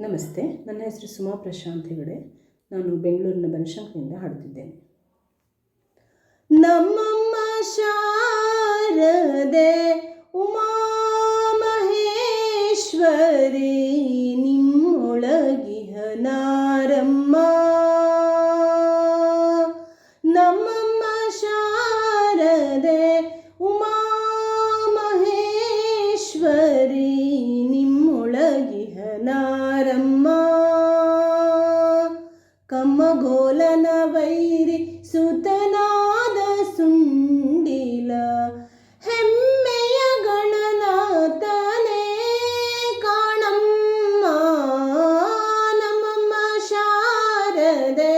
ನಮಸ್ತೆ, ನನ್ನ ಹೆಸರು ಸುಮಾ ಪ್ರಶಾಂತ್ ಹೆಗಡೆ. ನಾನು ಬೆಂಗಳೂರಿನ ಬನಶಂಕರಿಯಿಂದ ಹಾಡುತ್ತಿದ್ದೇನೆ. ನಮ್ಮಮ್ಮ ಶಾರದೆ ಉಮಾ ಮಹೇಶ್ವರಿ, ನಿಮ್ಮೊಳಗಿಹ ನಾರಮ್ಮ. ನಮ್ಮಮ್ಮ ಶಾರದೆ ಉಮಾ ಮಹೇಶ್ವರಿ, ನಿಮ್ಮೊಳಗಿಹ ನಾರಮ್ಮ ಸುತನಾದ ಸುಂಡಿಲ ಹೆಮ್ಮೆಯ ಗಣನಾಥನೇ ಕಾಣಮ್ಮ ನಮ್ಮಮ್ಮ ಶಾರದೆ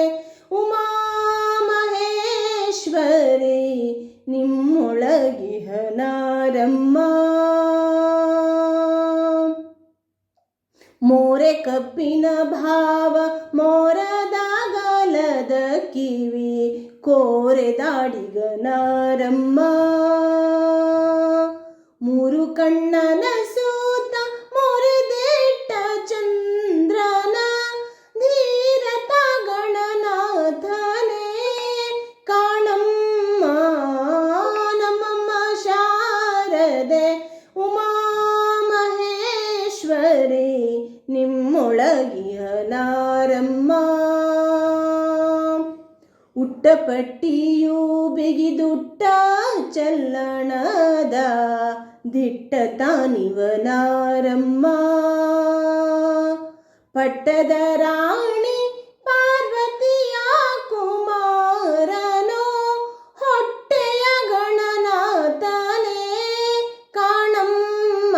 ಉಮಾ ಮಹೇಶ್ವರಿ ನಿಮ್ಮೊಳಗಿಹ ಮೋರೆ ಕಪ್ಪಿನ ಭಾವ ಮೋರದಾಗಲದ ಕಿವಿ ಕೋರೆ ದಾಡಿಗ ನಾರಮ್ಮ ಮೂರು ಕಣ್ಣನ ಉಟ್ಟಪಟ್ಟಿಯು ಬಿಗಿದುಟ್ಟ ಚಲ್ಲಣದ ದಿಟ್ಟ ತಾನಿವನಾರಮ್ಮ. ಪಟ್ಟದ ರಾಣಿ ಪಾರ್ವತಿಯ ಕುಮಾರನೋ ಹೊಟ್ಟೆಯ ಗಣನಾಥನೇ ಕಾಣಮ್ಮ.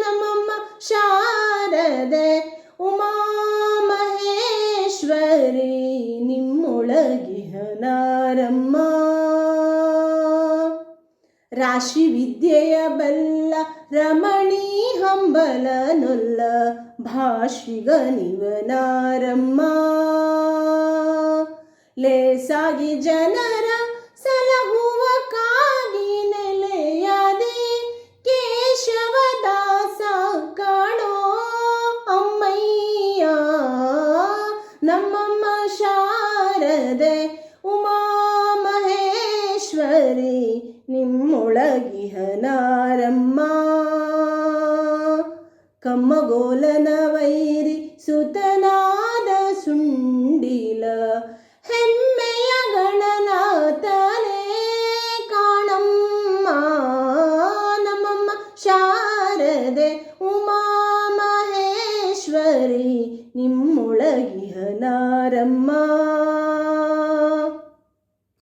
ನಮ್ಮಮ್ಮ ಶಾರದೆ ಉಮಾ ಮಹೇಶ್ವರಿ ನಿಮ್ಮೊಳಗಿಹ ನಾರಮ್ಮ ರಾಶಿ ವಿದ್ಯೆಯ ಬಲ್ಲ ರಮಣಿ ಹಂಬಲನೊಲ್ಲ ಭಾಷಿಗ ನಿವನಾರಮ್ಮ ಲೇಸಾಗಿ ಜನರ ಸಲಹುವ ಕಾಗಿ ನೆಲೆಯಾದೆ ಕೇಶವದಾಸ ಕಾಣೋ ಅಮ್ಮಯ್ಯ. ನಮ್ಮಮ್ಮ ಶಾರದೆ ಉಮಾ ಮಹೇಶ್ವರಿ ನಿಮ್ಮೊಳಗಿಹ ನಾರಮ್ಮ ಕಮ್ಮಗೋಲನ ವೈರಿ ಸುತನಾದ ಸುಂಡಿಲ ಹೆಮ್ಮೆಯ ನಿಮ್ಮೊಳಗಿಹನಾರಮ್ಮ